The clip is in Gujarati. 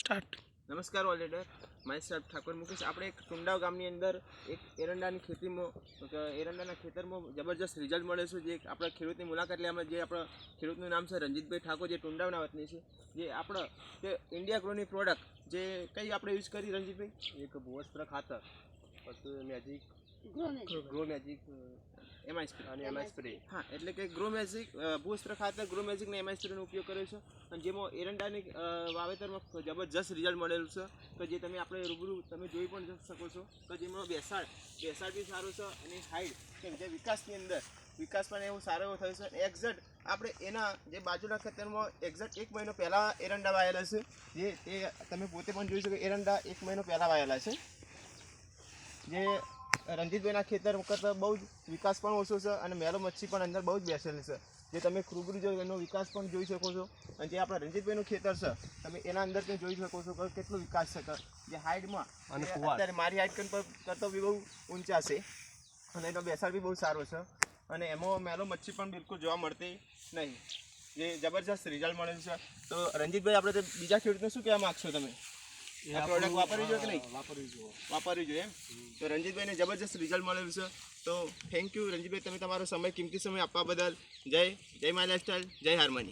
સ્ટાર્ટ. નમસ્કાર ઓલેડર માય સાહેબ ઠાકોર મુકેશ. આપણે એક ટુંડાવ ગામની અંદર એક એરંડાની ખેતીમાં એરંડાના ખેતરમાં જબરજસ્ત રિઝલ્ટ મળે છે. જે આપણા ખેડૂતની મુલાકાત લેવામાં જે આપણા ખેડૂતનું નામ છે રંજીતભાઈ ઠાકોર જે ટુંડાવના વતની છે. જે આપણા જે ઇન્ડિયા ગ્રોની પ્રોડક્ટ જે કઈ આપણે યુઝ કરી રંજીતભાઈ? એક ભૂવસ્ત્ર ખાતર. પછી magic grow magic MI spray અને એમાં સ્પ્રે હા એટલે કે ગ્રો મેજિક ભૂસ્ત્ર ખાતર ગ્રો મેજિક ને એમઆઈ સ્પ્રેનો ઉપયોગ કર્યો છે. અને જેમાં એરંડાની વાવેતરમાં જબરજસ્ત રિઝલ્ટ મળેલું છે. કે જે તમે આપણે રૂબરૂ તમે જોઈ પણ શકો છો. કે જેમાં બેસાડ બેસાડ બી સારું છે અને હાઈટ કે જે વિકાસની અંદર વિકાસ પણ એવું સારો એવો થયો છે. એક્ઝેક્ટ આપણે એના જે બાજુના ખેતરમાં એક્ઝેક્ટ એક મહિનો પહેલાં એરંડા વાયેલા છે. જે એ તમે પોતે પણ જોઈ શકો એરંડા એક મહિનો પહેલાં વાયેલા છે. જે રંજીતભાઈના ખેતર કરતાં બહુ જ વિકાસ પણ ઓછો છે અને મેલો મચ્છી પણ અંદર બહુ જ બેસેલી છે. જે તમે રૂબરૂ જો એનો વિકાસ પણ જોઈ શકો છો. અને જે આપણા રણજીતભાઈનું ખેતર છે તમે એના અંદર પણ જોઈ શકો છો કે કેટલો વિકાસ છે. જે હાઈટમાં અને અત્યારે મારી હાઈટ કરતો બી બહુ ઊંચા છે. અને એનો બેસાડ બી બહુ સારો છે. અને એમાં મેલો મચ્છી પણ બિલકુલ જોવા મળતી નહીં. જે જબરજસ્ત રિઝલ્ટ મળે છે. તો રણજીતભાઈ આપણે બીજા ખેડૂતને શું કહેવા માગશો તમે? આ પ્રોડક્ટ વાપરવી જોઈએ કે નહીં? વાપરવી જોઈએ. વાપરવી જોઈએ એમ? તો રંજીતભાઈને જબરજસ્ત રિઝલ્ટ મળેલું છે. તો થેન્ક યુ રંજીતભાઈ તમે તમારો સમય કિંમતી સમય આપવા બદલ. જય જય માય લાઈફસ્ટાઈલ જય હાર્મની.